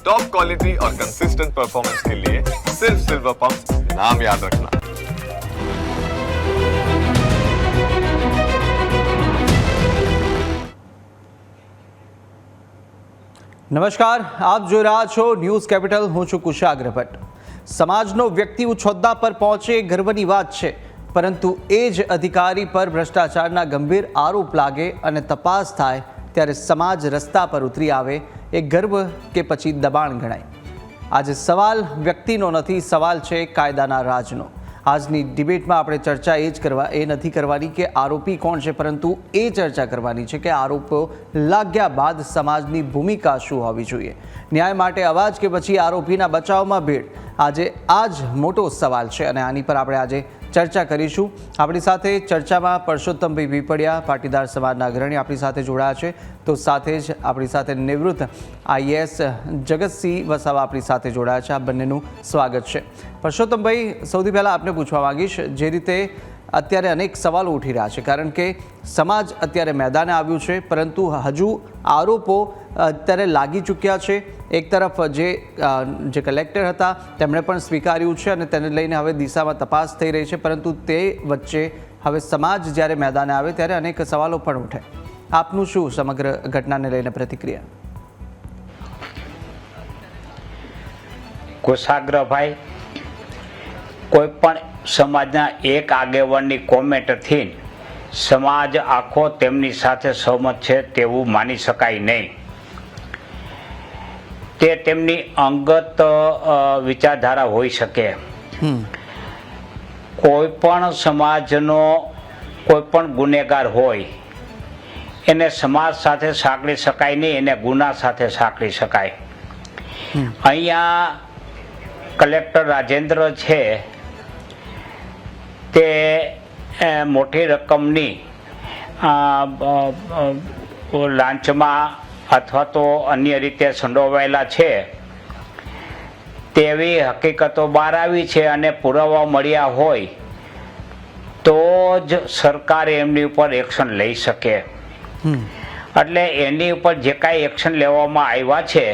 Top quality और consistent performance के लिए सिर्फ सिल्वर पंप नाम याद रखना નમસ્કાર આપ જોઈ રહ્યા છો ન્યૂઝ કેપિટલ હું છું કુશાગ્ર ભટ્ટ સમાજનો વ્યક્તિ ઉચ્ચ હોદ્દા પર પહોંચે એ ગર્વની વાત છે પરંતુ એ જ અધિકારી પર ભ્રષ્ટાચારના ગંભીર આરોપ લાગે અને તપાસ થાય ત્યારે સમાજ રસ્તા પર ઉતરી આવે એ ગર્વ કે પછી દબાણ ગણાય. આજે સવાલ વ્યક્તિનો નથી, સવાલ છે કાયદાના રાજનો. આજની ડિબેટમાં આપણે ચર્ચા એ જ કરવા, એ નથી કરવાની કે આરોપી કોણ છે, પરંતુ એ ચર્ચા કરવાની છે કે આરોપો લાગ્યા બાદ સમાજની ભૂમિકા શું હોવી જોઈએ. ન્યાય માટે અવાજ કે પછી આરોપીના બચાવમાં ભીડ આજે આ જ મોટો સવાલ છે અને આની પર આપણે આજે ચર્ચા કરીશું. આપણી સાથે ચર્ચામાં પરસોત્તમભાઈ પીપળિયા પાટીદાર સમાજના અગ્રણી આપણી સાથે જોડાયા છે. તો સાથે જ આપણી સાથે નિવૃત્ત આઈએએસ જગતસિંહ વસાવા આપણી સાથે જોડાયા છે. આ બંનેનું સ્વાગત છે. પરસોત્તમભાઈ, સૌથી પહેલાં આપને પૂછવા માંગીશ, જે રીતે અત્યારે અનેક સવાલો ઉઠી રહ્યા છે. કારણ કે સમાજ અત્યારે મેદાને આવ્યું છે, પરંતુ હજુ આરોપો અત્યારે લાગી ચૂક્યા છે. એક તરફ જે જે કલેક્ટર હતા, તેમણે પણ સ્વીકાર્યું છે અને તેને લઈને હવે દિશામાં તપાસ થઈ રહી છે. પરંતુ તે વચ્ચે હવે સમાજ જ્યારે મેદાને આવે ત્યારે અનેક સવાલો પણ ઉઠે. આપનું શું સમગ્ર ઘટનાને લઈને પ્રતિક્રિયા? કુશાગ્રભાઈ કોઈ પણ સમાજના એક આગેવાનની કોમેન્ટથી સમાજ આખો તેમની સાથે સહમત છે તેવું માની શકાય નહીં. તે તેમની અંગત વિચારધારા હોઈ શકે. કોઈ પણ સમાજનો કોઈ પણ ગુનેગાર હોય એને સમાજ સાથે સાંકળી શકાય નહીં એને ગુના સાથે સાંકળી શકાય. અહીંયા કલેક્ટર રાજેન્દ્ર છે તે મોટી રકમની લાંચમાં અથવા તો અન્ય રીતે સંડોવાયેલા છે તેવી હકીકતો બહાર આવી છે અને પુરાવા મળ્યા હોય તો જ સરકાર એમની ઉપર એક્શન લઈ શકે. એટલે એની ઉપર જે કાંઈ એક્શન લેવામાં આવ્યા છે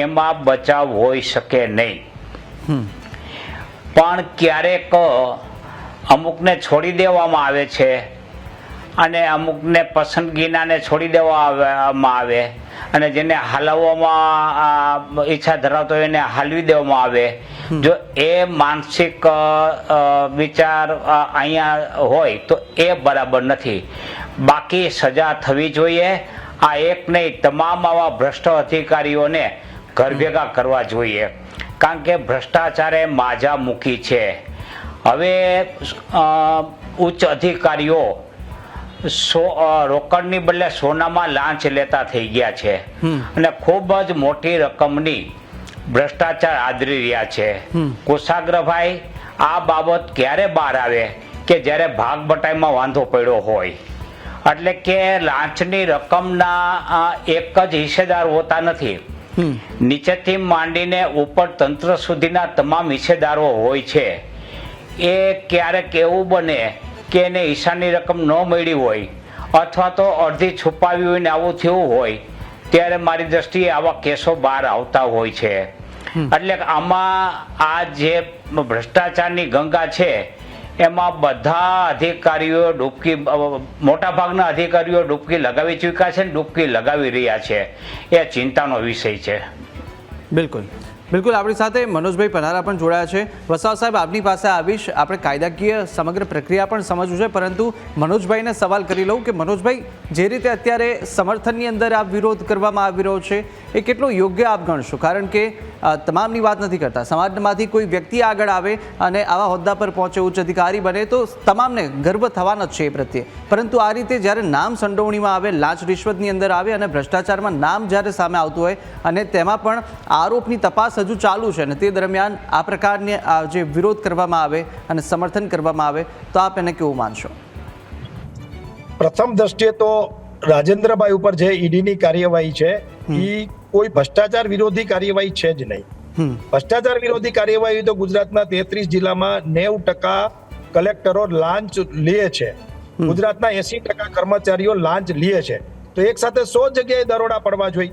એમાં બચાવ હોઈ શકે નહીં. પણ ક્યારેક અમુકને છોડી દેવામાં આવે છે અને અમુકને પસંદગીનાને છોડી દેવામાં આવે. અને જેને હલાવવામાં ઈચ્છા ધરાવતો હોય એને હાલવી દેવામાં આવે. જો એ માનસિક વિચાર અહીંયા હોય તો એ બરાબર નથી. બાકી સજા થવી જોઈએ. આ એક નહીં તમામ આવા ભ્રષ્ટ અધિકારીઓને ઘર ભેગા કરવા જોઈએ. કારણ કે ભ્રષ્ટાચારે માજા મૂકી છે. હવે ઉચ્ચ અધિકારીઓ સો રોકડની બદલે સોનામાં લાંચ લેતા થઈ ગયા છે. અને ખૂબ જ મોટી રકમની ભ્રષ્ટાચાર આદરી રહ્યા છે. હમ. કુશાગ્રભાઈ આ બાબત ક્યારે બહાર આવે કે જ્યારે ભાગ બટાઈમાં વાંધો પડ્યો હોય? એટલે કે લાંચની રકમના એક જ હિસ્સેદાર હોતા નથી. નીચેથી માંડીને ઉપર તંત્ર સુધીના તમામ હિસ્સેદારો હોય છે. એ ક્યારેક એવું બને કે એને ઈશાની રકમ ન મળી હોય અથવા તો અડધી છુપાવી હોય ને આવું થયું હોય ત્યારે મારી દ્રષ્ટિએ આવા કેસો બહાર આવતા હોય છે. એટલે આમાં આ જે ભ્રષ્ટાચારની ગંગા છે એમાં બધા અધિકારીઓ ડૂબકી મોટા ભાગના અધિકારીઓ ડૂબકી લગાવી ચૂક્યા છે ડૂબકી લગાવી રહ્યા છે. એ ચિંતાનો વિષય છે. બિલકુલ. બિલકુલ, આપણી સાથે મનોજભાઈ પનારા પણ જોડાયા છે. વસાવા સાહેબ, આપની પાસે આવીશ. આપણે કાયદાકીય સમગ્ર પ્રક્રિયા પણ સમજવું છે, પરંતુ મનોજભાઈને સવાલ કરી લઉં કે મનોજભાઈ, જે રીતે અત્યારે સમર્થનની અંદર આ વિરોધ કરવામાં આવી રહ્યો છે, એ કેટલો યોગ્ય આપ ગણશો? કારણ કે તમામની વાત નથી કરતા. સમાજમાંથી કોઈ વ્યક્તિ આગળ આવે અને આવા હોદ્દા પર પહોંચે, ઉચ્ચ અધિકારી બને, તો તમામને ગર્વ થવાનો જ છે એ પ્રત્યે. પરંતુ આ રીતે જ્યારે નામ સંડોવણીમાં આવે, લાંચ રિશ્વતની અંદર આવે અને ભ્રષ્ટાચારમાં નામ જ્યારે સામે આવતું હોય અને તેમાં પણ આરોપની તપાસ હજુ ચાલુ છે અને તે દરમિયાન આ પ્રકારની આ જે વિરોધ કરવામાં આવે અને સમર્થન કરવામાં આવે તો આપ એને કેવું માનશો? પ્રથમ દ્રષ્ટિએ તો રાજેન્દ્રભાઈ ઉપર જે ઈડીની કાર્યવાહી છે એ કોઈ ભ્રષ્ટાચાર વિરોધી કાર્યવાહી છે જ નહીં. ભ્રષ્ટાચાર વિરોધી કાર્યવાહી તો ગુજરાતના તેત્રીસ જિલ્લામાં નેવું ટકા કલેક્ટરો લાંચ લે છે. ગુજરાતના એસી ટકા કર્મચારીઓ લાંચ લે છે. તો એક સાથે સો જગ્યાએ દરોડા પડવા જોઈએ.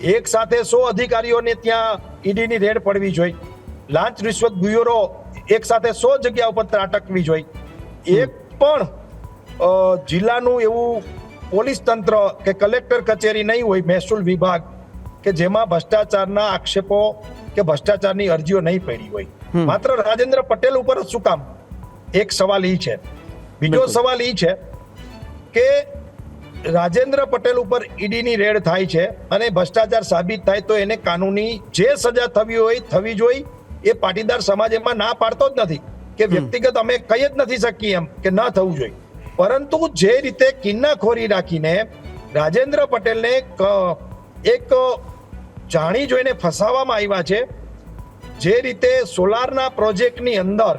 એક સાથે સો અધિકારીઓને ત્યાં ઈડીની રેડ પડવી જોઈએ લાંચ રિશ્વત બ્યુરો એક સાથે સો જગ્યા ઉપર ત્રાટકવી જોઈએ એક પણ જિલ્લાનું એવું પોલીસ તંત્ર કે કલેક્ટર કચેરી નહીં હોય મહેસૂલ વિભાગ કે જેમાં ભ્રષ્ટાચારના આક્ષેપો કે ભ્રષ્ટાચારની અરજીઓ નહીં પડી હોય. માત્ર રાજેન્દ્ર પટેલ ઉપર જ શું કામ? એક સવાલ એ છે. બીજો સવાલ એ છે કે રાજેન્દ્ર પટેલ ઉપર ઈડીની રેડ થાય છે અને ભ્રષ્ટાચાર સાબિત થાય તો એને કાનૂની જે સજા થવી હોય થવી જોઈએ એ પાટીદાર સમાજ એમાં ના પાડતો જ નથી. કે વ્યક્તિગત અમે કહી જ નથી શકીએ એમ કે ન થવું જોઈએ. પરંતુ જે રીતે કિન્નાખોરી રાખીને રાજેન્દ્ર પટેલને એક જાણી જોઈને ફસાવવામાં આવ્યા છે જે રીતે સોલારના પ્રોજેક્ટની અંદર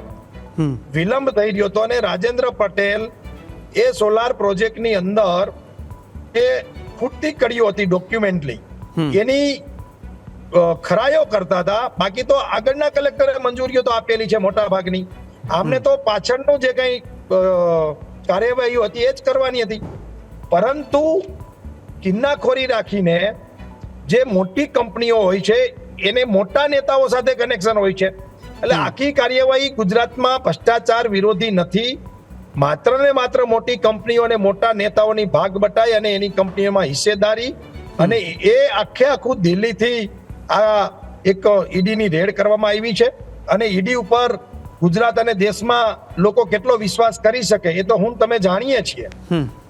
વિલંબ થઈ રહ્યો હતો અને રાજેન્દ્ર પટેલ એ સોલાર પ્રોજેક્ટની અંદર એ ખૂટતી કડીઓ હતી ડોક્યુમેન્ટલી એની ખરાયો કરતા હતા. બાકી તો આગળના કલેક્ટરે મંજૂરીઓ તો આપેલી છે મોટા ભાગની. આમને તો પાછળનું જે કંઈ કાર્યવાહી કાર્યવાહીઓ હતી એ જ કરવાની હતી. પરંતુ કિન્નાખોરી રાખીને જે મોટી કંપનીઓ હોય છે એને મોટા નેતાઓ સાથે કનેક્શન હોય છે. એટલે આખી કાર્યવાહી ગુજરાતમાં ભ્રષ્ટાચાર વિરોધી નથી. માત્ર ને માત્ર મોટી કંપનીઓ અને મોટા નેતાઓની ભાગ બટાઈ અને એની કંપનીઓમાં હિસ્સેદારી અને એ આખે આખું દિલ્હીથી આ એક ઈડીની રેડ કરવામાં આવી છે અને ઈડી ઉપર ગુજરાત અને દેશમાં લોકો કેટલો વિશ્વાસ કરી શકે એ તો હું તમે જાણીએ છીએ.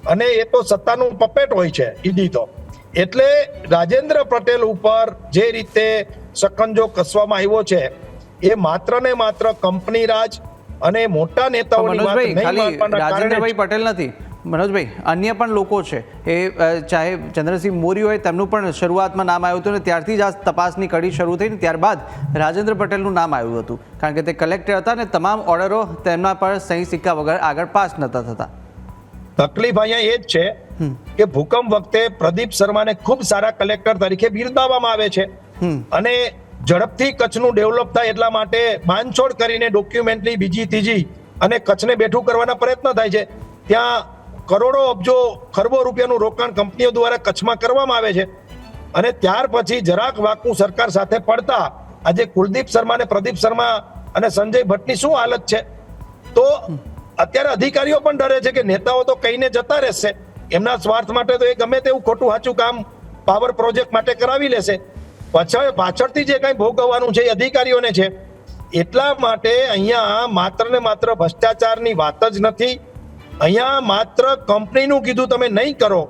અને એ તો સત્તાનું પપેટ હોય છે ઈડી તો. એટલે રાજેન્દ્ર પટેલ ઉપર જે રીતે સકંજો કસવામાં આવ્યો છે એ માત્ર ને માત્ર કંપની રાજ અને મોટા નેતાઓની વાત મનોજભાઈ નહીં ખાલી રાજેન્દ્રભાઈ પટેલ નથી. મનોજભાઈ અન્ય પણ લોકો છે. એ ચાહે ચંદ્રસિંહ મોરી હોય તેમનું પણ શરૂઆતમાં નામ આવ્યું હતું અને ત્યારથી જ આ તપાસની કડી શરૂ થઈ ને ત્યારબાદ રાજેન્દ્ર પટેલનું નામ આવ્યું હતું. કારણ કે તે કલેક્ટર હતા અને તમામ ઓર્ડરો તેમના પર સહી સિક્કા વગર આગળ પાસ નહોતા થતા. તકલીફ અહીંયા એ જ છે કે ભૂકંપ વખતે પ્રદીપ શર્માને ખૂબ સારા કલેક્ટર તરીકે બિરદાવવામાં આવે છે. અને ઝડપથી કચ્છનું ડેવલપ થાય એટલા માટે બાંધછોડ કરીને ડોક્યુમેન્ટની બીજી, ત્રીજી અને કચ્છને બેઠું કરવાના પ્રયત્ન થાય છે. ત્યાં કરોડો અબજો, ખરબો રૂપિયાનું રોકાણ કંપનીઓ દ્વારા કચ્છમાં કરવામાં આવે છે. અને ત્યાર પછી જરાક વાકું સરકાર સાથે પડતા આજે કુલદીપ શર્મા અને પ્રદીપ શર્મા અને સંજય ભટ્ટની શું હાલત છે? તો અત્યારે અધિકારીઓ પણ ડરે છે કે નેતાઓ તો કહીને જતા રહેશે. એમના સ્વાર્થ માટે તો એ ગમે તેવું ખોટું સાચું કામ પાવર પ્રોજેક્ટ માટે કરાવી લેશે. પાછળ પાછળથી જે કંઈ ભોગવવાનું છે એ અધિકારીઓને છે. એટલા માટે અહીંયા માત્ર ને માત્ર ભ્રષ્ટાચારની વાત જ નથી. અહીંયા માત્ર કંપનીનું કીધું તમે નહીં કરો.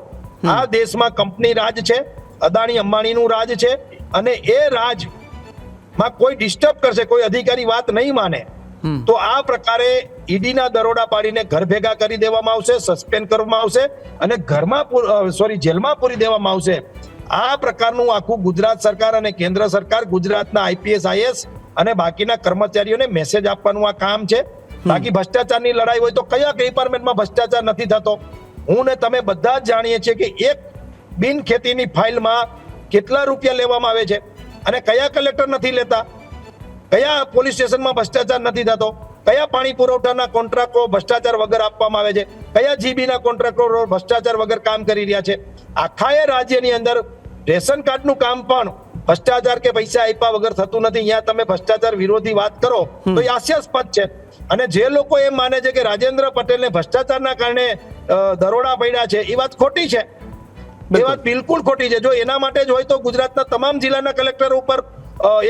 આ દેશમાં કંપની રાજ છે અદાણી અંબાણીનું રાજ છે અને એ રાજમાં કોઈ ડિસ્ટર્બ કરશે કોઈ અધિકારી વાત નહીં માને. તો આ પ્રકારે ઈડીના દરોડા પાડીને ઘર ભેગા કરી દેવામાં આવશે સસ્પેન્ડ કરવામાં આવશે અને ઘરમાં સોરી જેલમાં પૂરી દેવામાં આવશે. આ પ્રકારનું આખું ગુજરાત સરકાર અને કેન્દ્ર સરકાર ગુજરાતના આઈપીએસ આઈએસ અને બાકીના કર્મચારીઓને મેસેજ આપવાનું આ કામ છે. બાકી ભ્રષ્ટાચારની લડાઈ હોય તો કયા ડિપાર્ટમેન્ટમાં ભ્રષ્ટાચાર નથી થતો? હું ને તમે બધા જ જાણીએ છીએ કે એક બિન ખેતીની ફાઇલમાં કેટલા રૂપિયા લેવામાં આવે છે અને કયા કલેક્ટર નથી લેતા? કયા પોલીસ સ્ટેશનમાં ભ્રષ્ટાચાર નથી થતો? કયા પાણી પુરવઠાના કોન્ટ્રાક્ટો ભ્રષ્ટાચાર વગર આપવામાં આવે છે? કયા જીબીના કોન્ટ્રાક્ટરો ભ્રષ્ટાચાર વગર કામ કરી રહ્યા છે? આખા એ રાજ્યની અંદર રેશન કાર્ડનું કામ પણ ભ્રષ્ટાચાર કે પૈસા આપ્યા વગર થતું નથી. અહીંયા તમે ભ્રષ્ટાચાર વિરોધી વાત કરો તો એ હાસ્યાસ્પદ છે. અને જે લોકો એમ માને છે કે રાજેન્દ્ર પટેલને ભ્રષ્ટાચારના કારણે દરોડા પડ્યા છે એ વાત ખોટી છે. એ વાત બિલકુલ ખોટી છે. જો એના માટે જ હોય તો ગુજરાતના તમામ જિલ્લાના કલેક્ટર ઉપર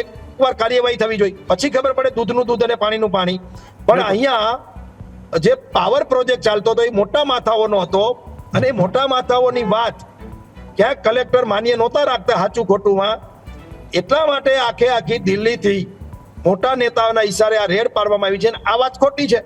એકવાર કાર્યવાહી થવી જોઈએ. પછી ખબર પડે દૂધનું દૂધ અને પાણીનું પાણી. પણ અહીંયા જે પાવર પ્રોજેક્ટ ચાલતો હતો એ મોટા માથાઓનો હતો. અને એ મોટા માથાઓની વાત ક્યાંક કલેક્ટર માન્ય નહોતા રાખતા સાચું ખોટુંમાં. એટલા માટે આખે આખી દિલ્હીથી મોટા નેતાઓના ઈશારે આ રેડ પાડવામાં આવી છે અને આ વાત ખોટી છે.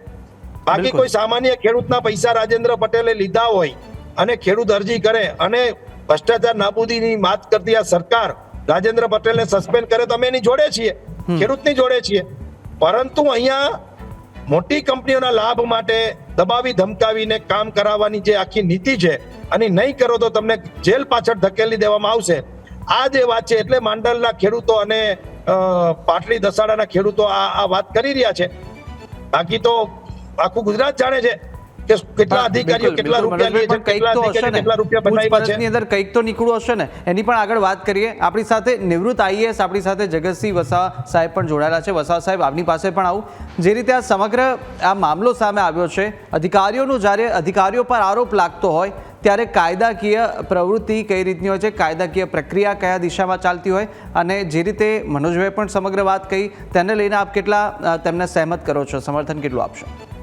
બાકી કોઈ સામાન્ય ખેડૂતના પૈસા રાજેન્દ્ર પટેલે લીધા હોય અને ખેડૂત અરજી કરે અને ભ્રષ્ટાચાર નાબૂદીની વાત કરતી આ સરકાર રાજેન્દ્ર પટેલને સસ્પેન્ડ કરે તો અમે એની જોડે છીએ. ખેડૂતની જોડે છીએ. પરંતુ અહીંયા મોટી કંપનીઓના લાભ માટે દબાવી ધમકાવીને કામ કરાવવાની જે આખી નીતિ છે અને નહીં કરો તો તમને જેલ પાછળ ધકેલી દેવામાં આવશે. આ જે વાત છે એટલે માંડલના ખેડૂતો અને પાટલી દસાડાના ખેડૂતો આ આ વાત કરી રહ્યા છે. બાકી તો આખું ગુજરાત જાણે છે. કે કેટલા અધિકારીઓ કેટલા રૂપિયા કેટલા તો હશે અધિકારીઓ ને. કેટલા રૂપિયા બનાવ્યા છે? ની અંદર કંઈક તો નીકળ્યું હશે ને. એની પણ આગળ વાત કરીએ. આપણી સાથે નિવૃત્ત આઈએએસ આપણી સાથે જગતસિંહ વસાવા સાહેબ પણ જોડાયેલા છે. વસાવા સાહેબ આપની પાસે પણ આવું. જે રીતે આ સમગ્ર આ મામલો સામે આવ્યો છે અધિકારીઓનું જ્યારે અધિકારીઓ પર આરોપ લાગતો હોય ત્યારે કાયદાકીય પ્રવૃત્તિ કઈ રીતની હોય છે કાયદાકીય પ્રક્રિયા કયા દિશામાં ચાલતી હોય અને જે રીતે મનોજભાઈ પણ સમગ્ર વાત કહી તેને લઈને આપ કેટલા તેમને સહેમત કરો છો? સમર્થન કેટલું આપશો?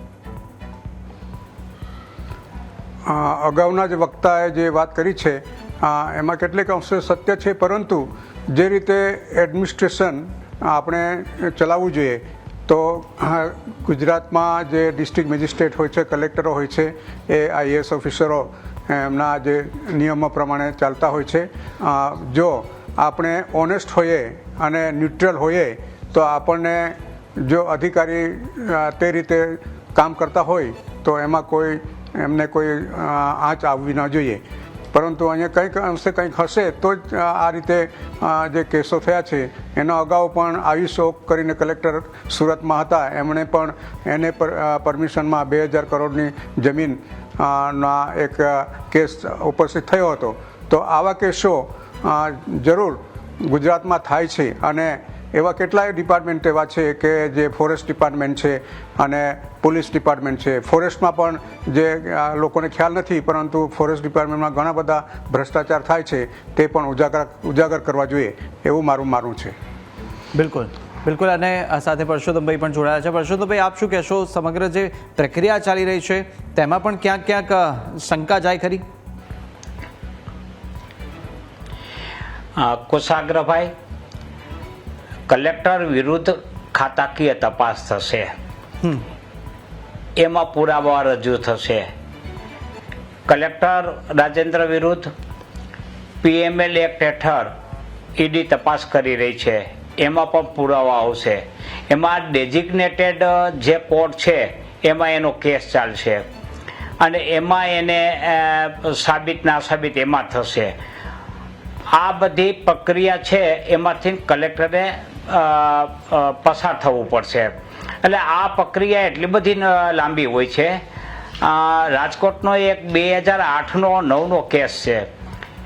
અગાઉના જે વક્તાએ જે વાત કરી છે એમાં કેટલીક અંશે સત્ય છે, પરંતુ જે રીતે એડમિનિસ્ટ્રેશન આપણે ચલાવવું જોઈએ, તો ગુજરાતમાં જે ડિસ્ટ્રિક્ટ મેજિસ્ટ્રેટ હોય છે, કલેક્ટરો હોય છે, એ આઈએએસ ઓફિસરો, એમના જે નિયમો પ્રમાણે ચાલતા હોય છે. જો આપણે ઓનેસ્ટ હોઈએ અને ન્યુટ્રલ હોઈએ, તો આપણને જો અધિકારી તે રીતે કામ કરતા હોય, તો એમાં કોઈ એમને કોઈ આંચ આવવી ન જોઈએ. પરંતુ અહીંયા કંઈક અંશે કંઈક હશે તો જ આ રીતે જે કેસો થયા છે, એનો અગાઉ પણ આયુષોક કરીને કલેક્ટર સુરતમાં હતા. એમણે પણ એને પરમિશનમાં બે હજાર કરોડની જમીન ના એક કેસ ઉપસ્થિત થયો હતો. તો આવા કેસો જરૂર ગુજરાતમાં થાય છે. અને એવા કેટલાય ડિપાર્ટમેન્ટ એવા છે કે જે ફોરેસ્ટ ડિપાર્ટમેન્ટ છે અને પોલીસ ડિપાર્ટમેન્ટ છે. ફોરેસ્ટમાં પણ જે આ, લોકોને ખ્યાલ નથી પરંતુ ફોરેસ્ટ ડિપાર્ટમેન્ટમાં ઘણા બધા ભ્રષ્ટાચાર થાય છે તે પણ ઉજાગર ઉજાગર કરવા જોઈએ એવું મારું માનવું છે. બિલકુલ બિલકુલ. અને આ સાથે પરસોત્તમભાઈ પણ જોડાયા છે. પરસોત્તમભાઈ આપ શું કહેશો? સમગ્ર જે પ્રક્રિયા ચાલી રહી છે તેમાં પણ ક્યાંક ક્યાંક શંકા જાય ખરી? અ, કુશાગ્રભાઈ કલેક્ટર વિરુદ્ધ ખાતાકીય તપાસ થશે. એમાં પુરાવા રજૂ થશે. કલેક્ટર રાજેન્દ્ર વિરુદ્ધ પીએમએલ એક્ટ હેઠળ ઈડી તપાસ કરી રહી છે. એમાં પણ પુરાવા આવશે. એમાં ડેઝિગ્નેટેડ જે કોર્ટ છે એમાં એનો કેસ ચાલશે. અને એમાં એને સાબિત ના સાબિત એમાં થશે. આ બધી પ્રક્રિયા છે એમાંથી કલેક્ટરે પસાર થવું પડશે. એટલે આ પ્રક્રિયા એટલી બધી લાંબી હોય છે. રાજકોટનો એક બે હજાર આઠનો નવનો કેસ છે.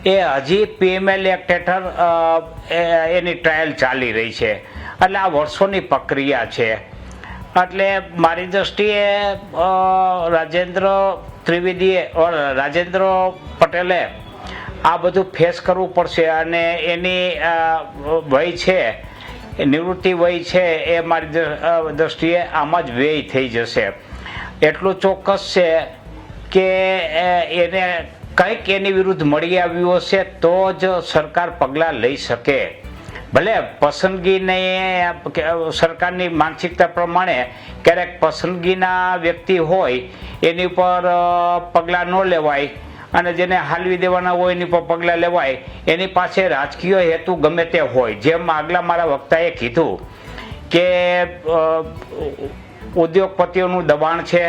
એ હજી પીએમએલ એક્ટ હેઠળ એની ટ્રાયલ ચાલી રહી છે. એટલે આ વર્ષોની પ્રક્રિયા છે. એટલે મારી દ્રષ્ટિએ રાજેન્દ્ર ત્રિવેદીએ રાજેન્દ્ર પટેલે આ બધું ફેસ કરવું પડશે અને એની વય છે નિવૃત્તિ વય છે એ મારી દ્ર- દ્રષ્ટિએ આમાં જ વ્યય થઈ જશે. એટલું ચોક્કસ છે કે એને કંઈક એની વિરુદ્ધ મળી આવ્યું હશે તો જ સરકાર પગલાં લઈ શકે. ભલે પસંદગીને સરકારની માનસિકતા પ્રમાણે ક્યારેક પસંદગીના વ્યક્તિ હોય, એની ઉપર પગલાં ન લેવાય અને જેને હાલવી દેવાના હોય એની પર પગલાં લેવાય, એની પાસે રાજકીય હેતુ ગમે તે હોય. જેમ આગલા મારા વક્તાએ કીધું કે ઉદ્યોગપતિઓનું દબાણ છે,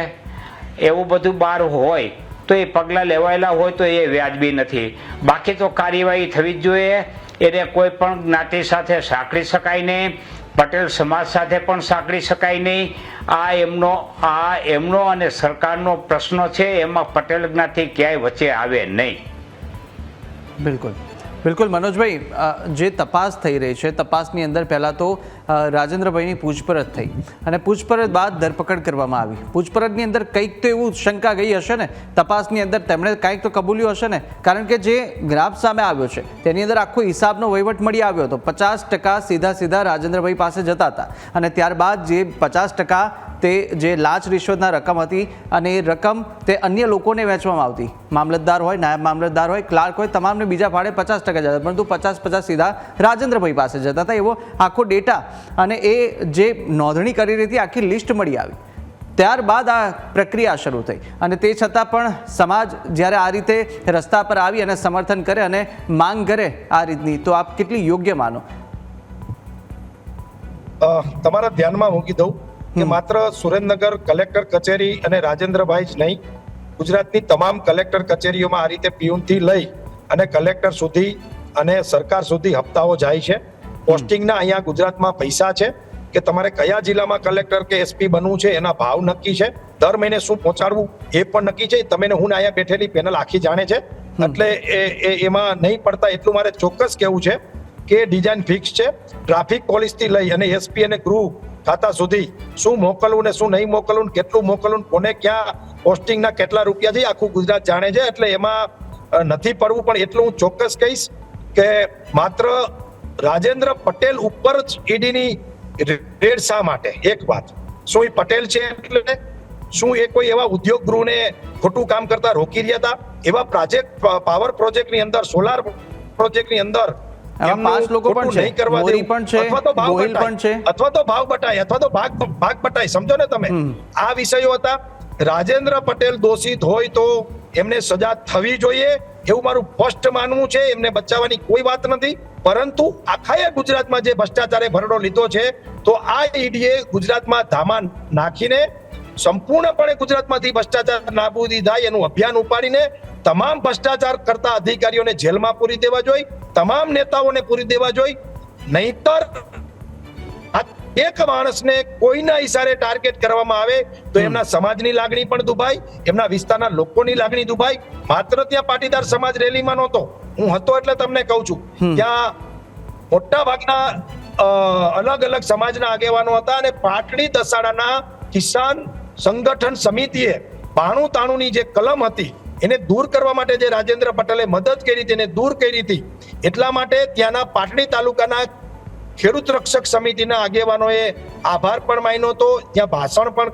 એવું બધું બહાર હોય, તો એ પગલાં લેવાયેલા હોય તો એ વ્યાજબી નથી. બાકી તો કાર્યવાહી થવી જ જોઈએ. એને કોઈ પણ જ્ઞાતિ સાથે સાંકળી શકાય નહીં. પટેલ સમાજ સાથે પણ સાંકળી શકાય નહીં. આ એમનો આ એમનો અને સરકારનો પ્રશ્ન છે, એમાં પટેલ જ્ઞાતિ ક્યાંય વચ્ચે આવે નહીં. બિલકુલ. બિલકુલ, મનોજભાઈ જે તપાસ થઈ રહી છે, તપાસની અંદર પહેલાં તો રાજેન્દ્રભાઈની પૂછપરછ થઈ અને પૂછપરછ બાદ ધરપકડ કરવામાં આવી. પૂછપરછની અંદર કંઈક તો એવું શંકા ગઈ હશે ને, તપાસની અંદર તેમણે કંઈક તો કબૂલ્યું હશે ને, કારણ કે જે ગ્રાફ સામે આવ્યો છે, તેની અંદર આખો હિસાબનો વહીવટ મળી આવ્યો હતો. પચાસ ટકા સીધા સીધા રાજેન્દ્રભાઈ પાસે જતા હતા અને ત્યારબાદ જે પચાસ ટકા તે જે લાંચ રિશ્વતના રકમ હતી અને એ રકમ તે અન્ય લોકોને વેચવામાં આવતી. મામલતદાર હોય, નાયબ મામલતદાર હોય, ક્લાર્ક હોય, તમામને બીજા ભાડે પચાસ ટકા જતા પરંતુ પચાસ પચાસ સીધા રાજેન્દ્રભાઈ પાસે જતા હતા. એવો આખો ડેટા અને એ જે નોંધણી કરી રહી હતી આખી લિસ્ટ મળી આવી. ત્યારબાદ આ પ્રક્રિયા શરૂ થઈ. અને તે છતાં પણ સમાજ જ્યારે આ રીતે રસ્તા પર આવી અને સમર્થન કરે અને માંગ કરે આ રીતની તો આપ કેટલી યોગ્ય માનો? તમારા ધ્યાનમાં મૂકી દઉં કે માત્ર સુરેન્દ્રનગર કલેક્ટર કચેરી અને રાજેન્દ્રભાઈ જ નહીં ગુજરાતની તમામ કલેક્ટર કચેરીઓમાં આ રીતે પીયુનથી લઈ અને કલેક્ટર સુધી અને સરકાર સુધી હપ્તાઓ જાય છે. પોસ્ટિંગના અહીંયા ગુજરાતમાં પૈસા છે કે તમારે કયા જિલ્લામાં કલેક્ટર કે એસપી બનવું છે એના ભાવ નક્કી છે. દર મહિને શું પહોંચાડવું એ પણ નક્કી છે. તમે હું અહીંયા બેઠેલી પેનલ આખી જાણે છે. એટલે એ એ- એમાં નહીં પડતા એટલું મારે ચોક્કસ કહેવું છે કે ડિઝાઇન ફિક્સ છે. ટ્રાફિક પોલીસથી લઈ અને એસપી અને ગૃહ ખાતા સુધી શું મોકલવું ને શું નહીં મોકલવું ને કેટલું મોકલવું કોને ક્યાં પોસ્ટિંગના કેટલા રૂપિયા છે આખું ગુજરાત જાણે છે. એટલે એમાં નથી પડવું. પણ એટલું હું ચોક્કસ કહીશ કે માત્ર રાજેન્દ્ર પટેલ ઉપર જ ઈડીની રેડ શા માટે? એક વાત. શું એ પટેલ છે એટલે? શું એ કોઈ એવા ઉદ્યોગ ગૃહને ખોટું કામ કરતા રોકી રહ્યા હતા? એવા પ્રોજેક્ટ પાવર પ્રોજેક્ટની અંદર સોલાર પ્રોજેક્ટની અંદર પાંચ લોકો પણ છે. મોરી પણ છે, અથવા તો ભાવ પણ છે. અથવા તો ભાવ બટાય અથવા તો ભાગ ભાગ બટાય. સમજો ને તમે? આ વિષયો હતા. રાજેન્દ્ર પટેલ દોષિત હોય તો એમને સજા થવી જોઈએ એવું મારું સ્પષ્ટ માનવું છે, એમને બચાવવાની કોઈ વાત નથી. પરંતુ આખાએ ગુજરાતમાં જે ભ્રષ્ટાચારે ભરડો લીધો છે, તો આ ઈડીએ ગુજરાતમાં ધામા નાખીને સંપૂર્ણપણે ગુજરાતમાંથી ભ્રષ્ટાચાર નાબૂદી થાય એનું અભિયાન ઉપાડીને તમામ ભ્રષ્ટાચાર કરતા અધિકારીઓને જેલમાં પૂરી દેવા જોઈએ તમામ નેતાઓને પૂરી દેવા જોઈએ નહીતર એક માણસને કોઈના ઈશારે ટાર્ગેટ કરવામાં આવે તો એમના સમાજની લાગણી પણ દુભાઈ એમના વિસ્તારના લોકોની લાગણી દુભાઈ માત્ર ત્યાં પાટીદાર સમાજ રેલીમાં નહોતો. હું હતો એટલે તમને કહું છું. ત્યાં મોટા ભાગના અલગ અલગ સમાજના આગેવાનો હતા અને પાટડી દસાડાના કિસાન સંગઠન સમિતિએ બાણું તાણુંની જે કલમ હતી એને દૂર કરવા માટે જે રાજેન્દ્ર પટેલે મદદ કરી હતી એને દૂર કરી હતી એટલા માટે ત્યાંના પાટડી તાલુકાના ખેડૂત રક્ષક સમિતિના આગેવાનોએ આભાર પણ માન્યો હતો ત્યાં ભાષણ પણ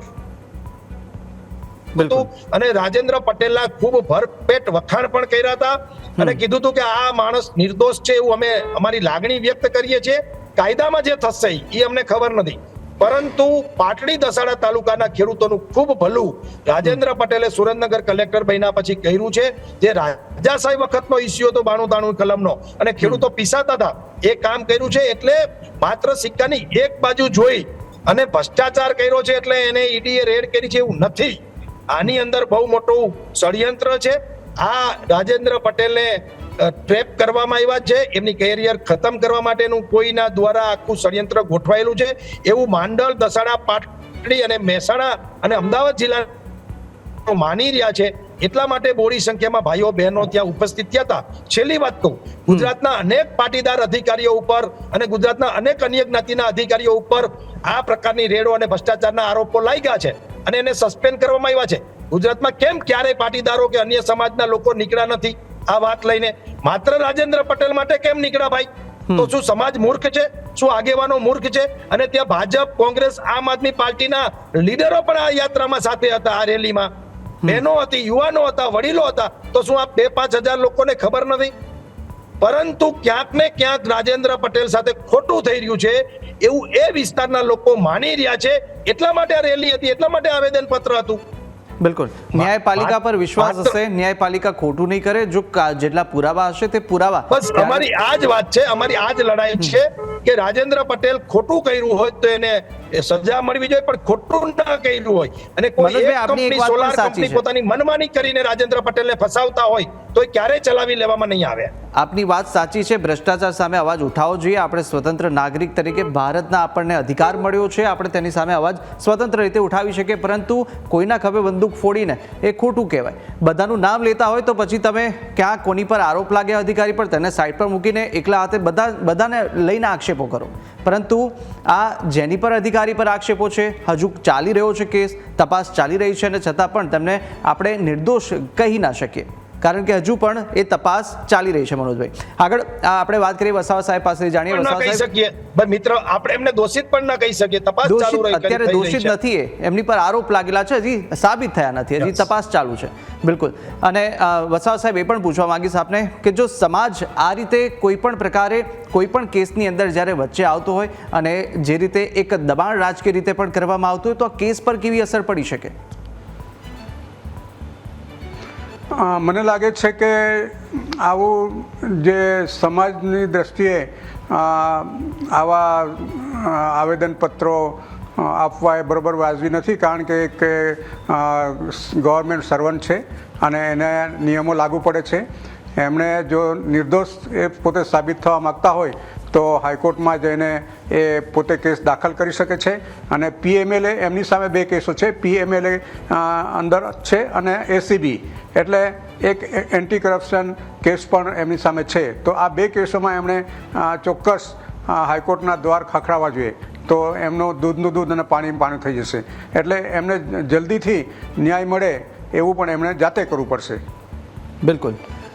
હતું અને રાજેન્દ્ર પટેલના ખૂબ ભરપેટ વખાણ પણ કર્યા હતા અને કીધું હતું કે આ માણસ નિર્દોષ છે એવું અમે અમારી લાગણી વ્યક્ત કરીએ છીએ. કાયદામાં જે થશે એ અમને ખબર નથી. પરંતુ પાટડી દસાડા તાલુકાના ખેડૂતોનું ખૂબ ભલું રાજેન્દ્ર પટેલે સુરેન્દ્રનગર કલેક્ટર બન્યા પછી કર્યું છે. જે રાજાશાહી વખતનો ઇસ્યુ હતો બાણું તાણું કલમનો. અને ખેડૂતો પીસાતા હતા. એ કામ કર્યું છે એટલે માત્ર સિક્કાની એક બાજુ જોઈ અને ભ્રષ્ટાચાર કર્યો છે એટલે એને ઈડીએ રેડ કરી છે એવું નથી. આની અંદર બહુ મોટું ષડયંત્ર છે. આ રાજેન્દ્ર પટેલને ટ્રેપ કરવામાં આવ્યા છે. એમની કેરિયર ખતમ કરવા માટેનું કોઈના દ્વારા આખું ષડયંત્ર ગોઠવાયેલું છે. એવું માંડલ દસાડા પાટડી અને મહેસાણા અને અમદાવાદ જિલ્લા માની રહ્યા છે. એટલા માટે બોડી સંખ્યામાં ભાઈઓ બહેનો ત્યાં ઉપસ્થિત થયા હતા. છેલ્લી વાત કહું ગુજરાતના અનેક પાટીદાર અધિકારીઓ ઉપર અને ગુજરાતના અનેક અન્ય જ્ઞાતિના અધિકારીઓ ઉપર આ પ્રકારની રેડો અને ભ્રષ્ટાચારના આરોપો લાગ્યા છે અને એને સસ્પેન્ડ કરવામાં આવ્યા છે. ગુજરાતમાં કેમ ક્યારેય પાટીદારો કે અન્ય સમાજના લોકો નીકળ્યા નથી? આ વાત લઈને માત્ર રાજેન્દ્ર પટેલ માટે કેમ નીકળ્યા ભાઈ? તો શું સમાજ મૂર્ખ છે? શું આગેવાનો મૂર્ખ છે? અને ત્યાં ભાજપ કોંગ્રેસ આમ આદમી પાર્ટીના લીડરો પણ આ યાત્રામાં સાથે હતા આ રેલીમાં. બહેનો હતી યુવાનો હતા વડીલો હતા. તો શું આ બે પાંચ હજાર લોકોને ખબર નથી? પરંતુ ક્યાંક ને ક્યાંક રાજેન્દ્ર પટેલ સાથે ખોટું થઈ રહ્યું છે. એવું એ વિસ્તારના લોકો માની રહ્યા છે. એટલા માટે આ રેલી હતી એટલા માટે આવેદન પત્ર હતું. બિલકુલ. ન્યાયપાલિકા પર વિશ્વાસ હશે ન્યાયપાલિકા ખોટું નહીં કરે જો જેટલા પુરાવા હશે તે પુરાવા. બસ અમારી આ જ વાત છે અમારી આ જ લડાઈ છે કે રાજેન્દ્ર પટેલ ખોટું કર્યું હોય તો એને એ સજા મળવી જોઈએ પણ ખોટું ના કર્યું હોય. અને કોઈ એક કંપની સોલાર કંપની પોતાની મનમાની કરીને રાજેન્દ્ર પટેલને ફસાવતા હોય તો એ ક્યારેય ચલાવી લેવામાં નહીં આવે? આપની વાત સાચી છે. ભ્રષ્ટાચાર સામે અવાજ ઉઠાવવો જોઈએ. આપણે સ્વતંત્ર નાગરિક તરીકે ભારતના આપણને અધિકાર મળ્યો છે. આપણે તેની સામે અવાજ સ્વતંત્ર રીતે ઉઠાવી શકીએ પરંતુ કોઈના ખભે બંદૂક ફોડીને એ ખોટું કહેવાય. બધાનું નામ લેતા હોય તો પછી તમે ક્યાં કોની પર આરોપ લાગે અધિકારી પર તેને સાઈડ પર મૂકીને એકલા હાથે બધા બધાને લઈને આક્ષેપો કરો. પરંતુ આ જેની પર અધિકારી પર આક્ષેપો છે. હજુ ચાલી રહ્યો છે કેસ, તપાસ ચાલી રહી છે અને છતાં પણ તેમને આપણે નિર્દોષ કહી ના શકીએ. કારણ કે હજુ પણ એ તપાસ ચાલી રહી છે મનોજભાઈ. આગળ આ આપણે વાત કરીએ વસાવા સાહેબ પાસે જાણીએ વસાવા સાહેબ. ભાઈ મિત્ર આપણે એમને દોષિત પણ ન કહી શકીએ. તપાસ ચાલુ રહી અત્યારે દોષિત નથી એ. એમની પર આરોપ લાગેલા છે હજી સાબિત થયા નથી હજી તપાસ ચાલુ છે. બિલકુલ. અને વસાવા સાહેબ એ પણ પૂછવા માંગીશ આપને કે જો સમાજ આ રીતે કોઈ પણ પ્રકારે કોઈ પણ કેસની અંદર જ્યારે વચ્ચે આવતો હોય અને જે રીતે એક દબાણ રાજકીય રીતે પણ કરવામાં આવતું હોય તો આ કેસ પર કેવી અસર પડી શકે? મને લાગે છે કે આવું જે સમાજની દ્રષ્ટિએ આવા આવેદનપત્રો આપવા એ બરાબર વાજબી નથી, કારણ કે એક ગવર્મેન્ટ સર્વન્ટ છે અને એને નિયમો લાગુ પડે છે. એમણે જો નિર્દોષ એ પોતે સાબિત થવા માગતા હોય તો હાઈકોર્ટમાં જઈને એ પોતે કેસ દાખલ કરી શકે છે અને પીએમએલએ એમની સામે બે કેસો છે. પીએમએલએ અંદર છે અને એસીબી. એટલે એક એન્ટી કરપ્શન કેસ પણ એમની સામે છે. તો આ બે કેસોમાં એમણે ચોક્કસ હાઈકોર્ટના દ્વાર ખખડાવવા જોઈએ. તો એમનું દૂધનું દૂધ અને પાણી પાણી થઈ જશે. એટલે એમને જલ્દીથી ન્યાય મળે એવું પણ એમણે જાતે કરવું પડશે. બિલકુલ.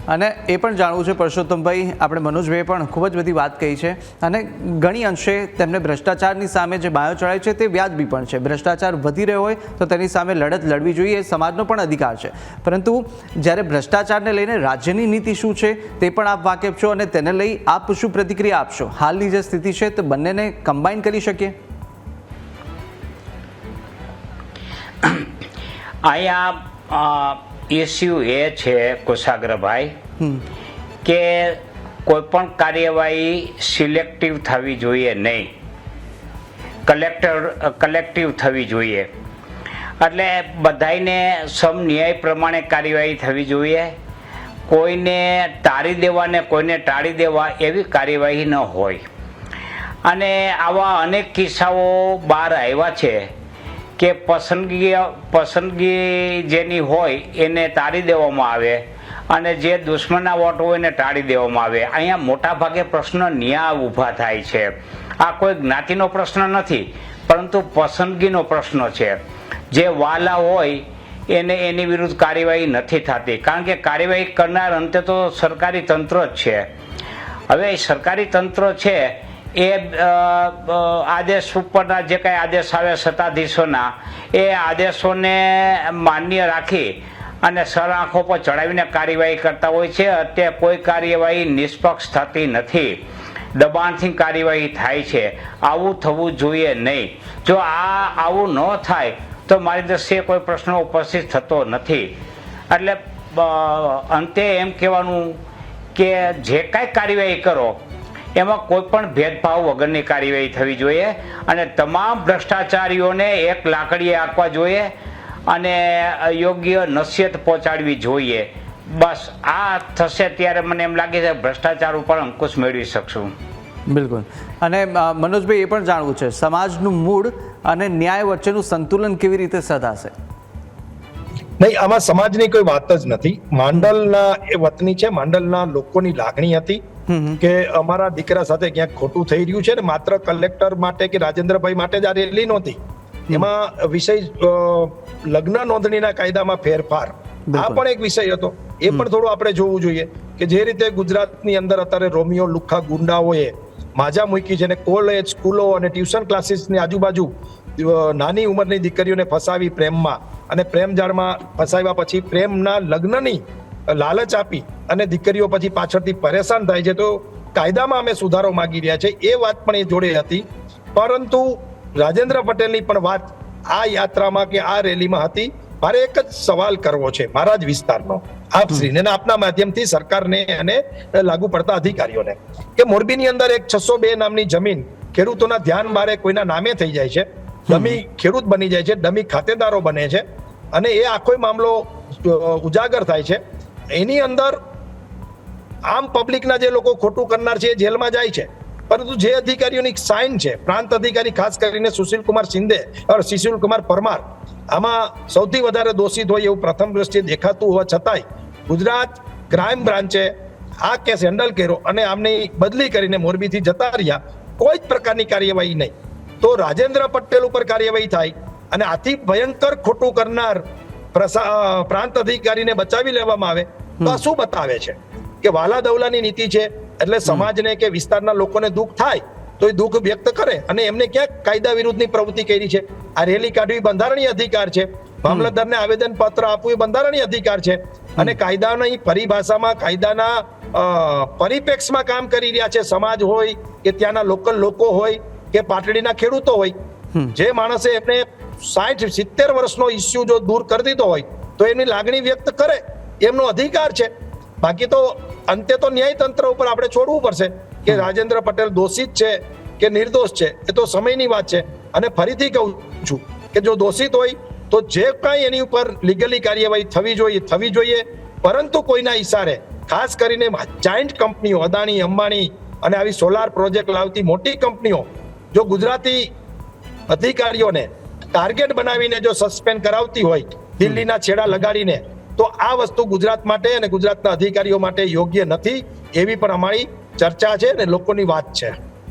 અને એ પણ જાણવું છે, પરસોત્તમભાઈ, આપણે મનોજભાઈએ પણ ખૂબ જ બધી વાત કહી છે અને ઘણી અંશે તેમને ભ્રષ્ટાચારની સામે જે બાયો ચડાય છે તે વ્યાજબી પણ છે. ભ્રષ્ટાચાર વધી રહ્યો હોય તો તેની સામે લડત લડવી જોઈએ, એ સમાજનો પણ અધિકાર છે. પરંતુ જ્યારે ભ્રષ્ટાચારને લઈને રાજ્યની નીતિ શું છે તે પણ આપ વાકેફ છો અને તેને લઈ આપ શું પ્રતિક્રિયા આપશો? હાલની જે સ્થિતિ છે તે બંનેને કમ્બાઈન કરી શકીએ? અહીંયા ઇસ્યુ એ છે કુશાગ્રભાઈ કે કોઈ પણ કાર્યવાહી સિલેક્ટિવ થવી જોઈએ નહીં. કલેક્ટર કલેક્ટિવ થવી જોઈએ. એટલે બધાયને સમ ન્યાય પ્રમાણે કાર્યવાહી થવી જોઈએ. કોઈને તારી દેવા ને કોઈને ટાળી દેવા એવી કાર્યવાહી ન હોય. અને આવા અનેક કિસ્સાઓ બહાર આવ્યા છે. કે પસંદગી પસંદગી જેની હોય એને તારી દેવામાં આવે અને જે દુશ્મનના વોટ હોય એને ટાળી દેવામાં આવે. અહીંયા મોટા ભાગે પ્રશ્ન ન્યા ઊભા થાય છે. આ કોઈ જ્ઞાતિનો પ્રશ્ન નથી, પરંતુ પસંદગીનો પ્રશ્ન છે. જે વાલા હોય એને એની વિરુદ્ધ કાર્યવાહી નથી થતી, કારણ કે કાર્યવાહી કરનાર અંતે તો સરકારી તંત્ર જ છે. હવે સરકારી તંત્ર છે એ આદેશ ઉપરના જે કાંઈ આદેશ આવે સત્તાધીશોના, એ આદેશોને માન્ય રાખી અને સર આંખો પર ચડાવીને કાર્યવાહી કરતા હોય છે. અત્યારે કોઈ કાર્યવાહી નિષ્પક્ષ થતી નથી. દબાણથી કાર્યવાહી થાય છે. આવું થવું જોઈએ નહીં. જો આ આવું ન થાય, તો મારી દ્રષ્ટિએ કોઈ પ્રશ્ન ઉપસ્થિત થતો નથી. એટલે અંતે એમ કહેવાનું કે જે કાંઈ કાર્યવાહી કરો એમાં કોઈ પણ ભેદભાવ વગરની કાર્યવાહી થવી જોઈએ અને તમામ ભ્રષ્ટાચારીઓને એક લાકડીએ આપવા જોઈએ અને યોગ્ય નસીહત પહોંચાડવી જોઈએ. બસ આ થશે ત્યારે મને એમ લાગે છે ભ્રષ્ટાચાર ઉપર અંકુશ મેળવી શકશું. બિલકુલ. અને મનોજભાઈ એ પણ જાણવું છે સમાજનું મૂળ અને ન્યાય વચ્ચેનું સંતુલન કેવી રીતે સધાશે? નહીં આમાં સમાજની કોઈ વાત જ નથી. માંડલના એ વતની છે માંડલના લોકોની લાગણી હતી. કે અમારા દીકરા સાથે ક્યાંક ખોટું થઈ રહ્યું છે ને માત્ર કલેક્ટર માટે કે રાજેન્દ્રભાઈ માટે જ આ રેલી નહોતી. એમાં વિષય લગ્ન નોંધણીના કાયદામાં ફેરફાર. આ પણ એક વિષય હતો. એ પણ થોડું આપણે જોવું જોઈએ કે જે રીતે ગુજરાતની અંદર અત્યારે રોમિયો લુખ્ખા ગુંડાઓએ માજા મૂકી છે ને કોલેજ સ્કૂલો અને ટ્યુશન ક્લાસીસની આજુબાજુ નાની ઉંમરની દીકરીઓને ફસાવી પ્રેમમાં અને પ્રેમ જાળમાં ફસાવ્યા પછી પ્રેમના લગ્નની લાલચ આપી અને દીકરીઓ પછી પાછળથી પરેશાન થાય છે. તો કાયદામાં અમે સુધારો માંગી રહ્યા છે. એ વાત પણ એ જોડે હતી. પરંતુ રાજેન્દ્ર પટેલની પણ વાત આ યાત્રામાં કે આ રેલીમાં હતી. મારે એક જ સવાલ કરવો છે મારા જ વિસ્તારનો. આપ શ્રીને આપના માધ્યમથી સરકારને અને લાગુ પડતા અધિકારીઓને કે મોરબીની અંદર એક છસો બે નામની જમીન ખેડૂતોના ધ્યાન બારે કોઈના નામે થઈ જાય છે. ડમી ખેડૂત બની જાય છે. ડમી ખાતેદારો બને છે. અને એ આખો મામલો ઉજાગર થાય છે. એની અંદર આમ પબ્લિકના જે લોકો ખોટું કરનાર છે એ જેલમાં જાય છે. પરંતુ જે અધિકારીઓની સાઇન છે પ્રાંત અધિકારી ખાસ કરીને સુશીલ કુમાર શિંદે અ, સુશીલ કુમાર પરમાર આમાં સૌથી વધારે દોષિત હોય એવું પ્રથમ દ્રષ્ટિએ દેખાતું હોવા છતાંય ગુજરાત ક્રાઇમ બ્રાન્ચે આ કેસ હેન્ડલ કર્યો અને આમની બદલી કરીને મોરબીથી જતા રહ્યા. કોઈ જ પ્રકારની કાર્યવાહી નહીં. તો રાજેન્દ્ર પટેલ ઉપર કાર્યવાહી થાય અને આથી ભયંકર ખોટું કરનાર પ્રાંત અધિકારીને બચાવી લેવામાં આવે તો આ શું બતાવે છે? કે વાલા દવલાની નીતિ છે એટલે સમાજને કે વિસ્તારના લોકોને દુઃખ થાય તો એ દુઃખ વ્યક્ત કરે અને એમને ક્યાંક કાયદા વિરુદ્ધની પ્રવૃત્તિ કરી છે. આ રેલી કાઢવી બંધારણીય અધિકાર છે. મામલતદારને આવેદન પત્ર આપવું એ બંધારણીય અધિકાર છે. અને કાયદાની પરિભાષામાં કાયદાના પરિપેક્ષમાં પરિપ્રેક્ષમાં કામ કરી રહ્યા છે. સમાજ હોય કે ત્યાંના લોકલ લોકો હોય કે પાટડીના ખેડૂતો હોય. જે માણસે એમને સાઠ સિત્તેર વર્ષનો ઇસ્યુ જો દૂર કરી દીધો હોય તો એની લાગણી વ્યક્ત કરે. એમનો અધિકાર છે. બાકી તો અંતે તો ન્યાયતંત્ર ઉપર આપણે છોડવું પડશે કે રાજેન્દ્ર પટેલ દોષિત છે કે નિર્દોષ છે એ તો સમયની વાત છે. અને ફરીથી કહું છું કે જો દોષિત હોય તો જે કાંઈ એની ઉપર લીગલી કાર્યવાહી થવી જોઈએ થવી જોઈએ. પરંતુ કોઈના ઈશારે ખાસ કરીને જાયન્ટ કંપનીઓ અદાણી અંબાણી અને આવી સોલાર પ્રોજેક્ટ લાવતી મોટી કંપનીઓ જો ગુજરાતી અધિકારીઓને ટાર્ગેટ બનાવીને જો સસ્પેન્ડ કરાવતી હોય દિલ્હીના છેડા લગાડીને તો આ વસ્તુ ગુજરાત માટે અને ગુજરાતના અધિકારીઓ માટે યોગ્ય નથી એવી પણ અમારી ચર્ચા છે અને લોકોની વાત છે.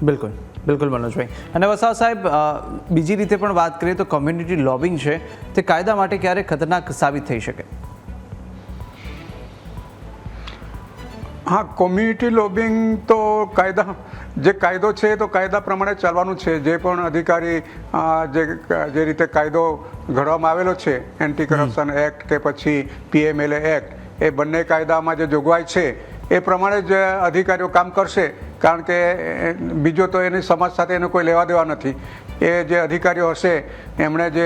બિલકુલ બિલકુલ મનોજભાઈ. અને વસાવ સાહેબ બીજી રીતે પણ વાત કરીએ તો કોમ્યુનિટી લોબિંગ છે તે કાયદા માટે ક્યારે ખતરનાક સાબિત થઈ શકે? હા કોમ્યુનિટી લોબિંગ તો કાયદા જે કાયદો છે એ તો કાયદા પ્રમાણે ચાલવાનું છે. જે પણ અધિકારી જે જે રીતે કાયદો ઘડવામાં આવેલો છે એન્ટી કરપ્શન એક્ટ કે પછી પીએમએલએ એક્ટ એ બંને કાયદામાં જે જોગવાઈ છે એ પ્રમાણે જ અધિકારીઓ કામ કરશે. કારણ કે બીજો તો એની સમાજ સાથે એનો કોઈ લેવા દેવા નથી. એ જે અધિકારીઓ હશે એમણે જે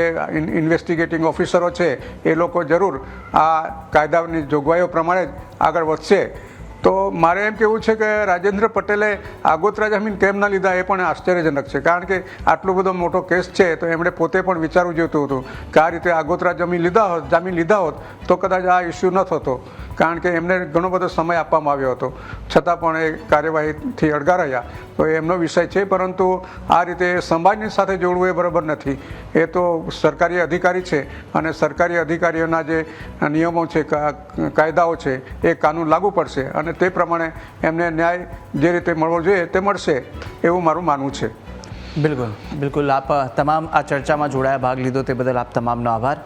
ઇન્વેસ્ટિગેટિંગ ઓફિસરો છે એ લોકો જરૂર આ કાયદાની જોગવાઈઓ પ્રમાણે જ આગળ વધશે. તો મારે એમ કેવું છે કે રાજેન્દ્ર પટેલે આગોતરા જામીન કેમ ના લીધા એ પણ આશ્ચર્યજનક છે. કારણ કે આટલો બધો મોટો કેસ છે તો એમણે પોતે પણ વિચારવું જોઈતું હતું કે આ રીતે આગોતરા જમીન લીધા હોત, જામીન લીધા હોત તો કદાચ આ ઇસ્યુ ન થતો. કારણ કે એમને ઘણો બધો સમય આપવામાં આવ્યો હતો. છતાં પણ એ કાર્યવાહીથી અડગા રહ્યા. તો એમનો વિષય છે, પરંતુ આ રીતે સમાજની સાથે જોડવું એ બરાબર નથી. એ તો સરકારી અધિકારી છે અને સરકારી અધિકારીઓના જે નિયમો છે કાયદાઓ છે એ કાનૂન લાગુ પડશે અને તે પ્રમાણે એમને ન્યાય જે રીતે મળવો જોઈએ તે મળશે એવું મારું માનવું છે. બિલકુલ બિલકુલ. આપ તમામ આ ચર્ચામાં જોડાયા, ભાગ લીધો તે બદલ આપ તમામનો આભાર.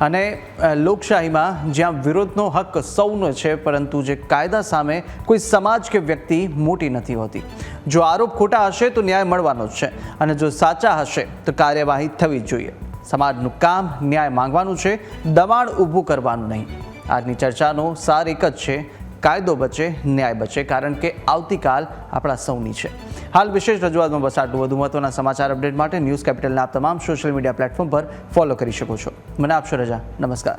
અને લોકશાહીમાં જ્યાં વિરોધનો હક સૌનો છે, પરંતુ જે કાયદા સામે કોઈ સમાજ કે વ્યક્તિ મોટી નથી હોતી. જો આરોપ ખોટા હશે તો ન્યાય મળવાનો જ છે. અને જો સાચા હશે તો કાર્યવાહી થવી જ જોઈએ. સમાજનું કામ ન્યાય માંગવાનું છે, દબાણ ઊભું કરવાનું નહીં. આજની ચર્ચાનો સાર એક જ છે કાયદો બચે, ન્યાય બચે, કારણ કે આવતીકાલ આપણા સૌની છે. હાલ વિશેષ રજૂઆતમાં બસ વધુ મહત્વના સમાચાર અપડેટ માટે ન્યૂઝ કેપિટલના તમામ સોશિયલ મીડિયા પ્લેટફોર્મ પર ફોલો કરી શકો છો. મને આપશો રજા. નમસ્કાર.